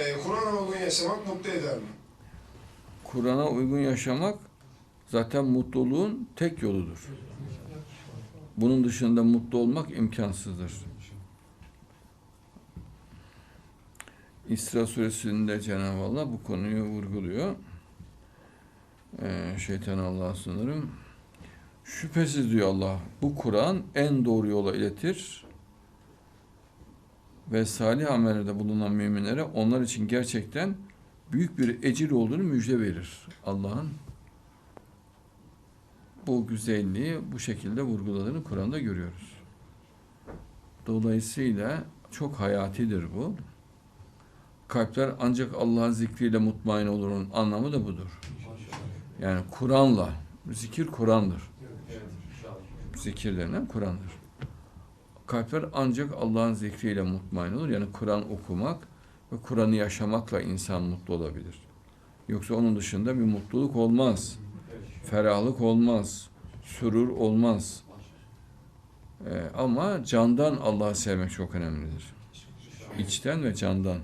e, Kur'an'a uygun yaşamak mutlu eder mi? Kur'an'a uygun yaşamak zaten mutluluğun tek yoludur. Bunun dışında mutlu olmak imkansızdır. İsra suresinde Cenab-ı Allah bu konuyu vurguluyor. Ee, şeytan Allah'a sınırım. Şüphesiz diyor Allah, bu Kur'an en doğru yola iletir ve salih amellerde bulunan müminlere onlar için gerçekten büyük bir ecir olduğunu müjde verir. Allah'ın bu güzelliği bu şekilde vurguladığını Kur'an'da görüyoruz. Dolayısıyla çok hayatidir bu. Kalpler ancak Allah'ın zikriyle mutmain olurun anlamı da budur. Yani Kur'an'la, zikir Kur'an'dır. Zikir denen Kur'an'dır. Kalpler ancak Allah'ın zikriyle mutmain olur. Yani Kur'an okumak ve Kur'an'ı yaşamakla insan mutlu olabilir. Yoksa onun dışında bir mutluluk olmaz. Ferahlık olmaz. Sürur olmaz. Ee, ama candan Allah'ı sevmek çok önemlidir. İçten ve candan.